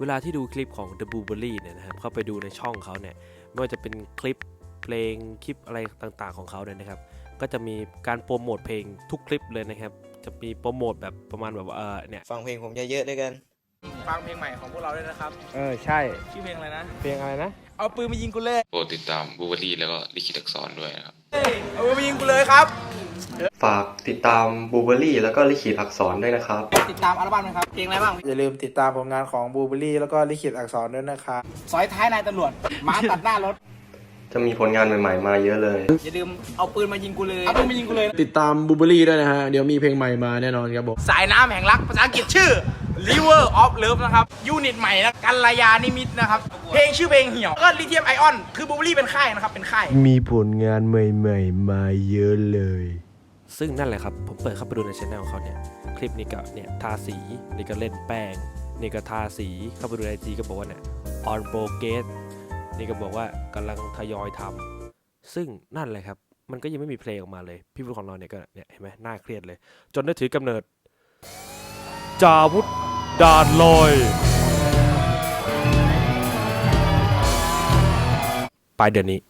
เวลาที่ดูคลิปของ The b l u e b e r r y เนี่ยนะครับเข้าไปดูในช่องเขาเนี่ยไม่ว่าจะเป็นคลิปเพลงคลิปอะไรต่างๆ ของเขาเนี่ยนะครับ ก็จะมีการโปรโมทเพลงทุกคลิปเลยนะครับ จะมีโปรโมทแบบประมาณแบบว่าเออเนี่ยฟังเพลงผมเยอะๆด้วยกัน ฟังเพลงใหม่ของพวกเราด้วยนะครับ เออใช่ ชื่อเพลงอะไรนะ เพลงอะไรนะ เอาปืนมายิงกูเลยโปรดติดตามบูเบอรี่แล้วก็ลิขิตอักษรด้วยนะครับเฮ้ยเอาปืนมายิงกูเลยครับ ฝากติดตามบูเบอรี่แล้วก็ลิขิตอักษรด้วยนะครับ ติดตามอัลบั้มนะครับเพลงอะไรบ้างอย่าลืมติดตามผลงานของบูเบอรี่แล้วก็ลิขิตอักษรด้วยนะครับซอยท้ายนายตำรวจหมาตัดหน้ารถ จะมีผลงานใหม่ ๆ มาเยอะเลย อย่าลืมเอาปืนมายิงกูเลยเอาปืนมายิงกูเลย ติดตามบูเบอรี่ด้วยนะฮะ เดี๋ยวมีเพลงใหม่มาแน่นอนครับผมสายน้ำแห่งรักภาษาอังกฤษชื่อ River of Love นะครับยูนิตใหม่นะกัลยานิมิตนะครับ เพลงชื่อเพลงเหี่ยวก็ลิเทียมไอออน คือบูเบอรี่เป็นค่ายนะครับเป็นค่ายมีผลงานใหม่ ๆ มาเยอะเลย ซึ่งนั่นแหละครับ ผมเปิดเข้าไปดูในช anel ของเขาเนี่ย คลิปนี้ก็เนี่ยทาสี นี่ก็เล่นแป้ง นี่ก็ทาสี เข้าไปดูในจีก็บอกว่าเนี่ย on progress นี่ก็บอกว่ากำลังทยอยทำซึ่งนั่นแหละครับ มันก็ยังไม่มีเพลงออกมาเลย พี่บุญของเราเนี่ยก็เนี่ยเห็นไหมน่าเครียดเลย จนได้ถือกำเนิด จาวุธดานลอยปลายเดือนนี้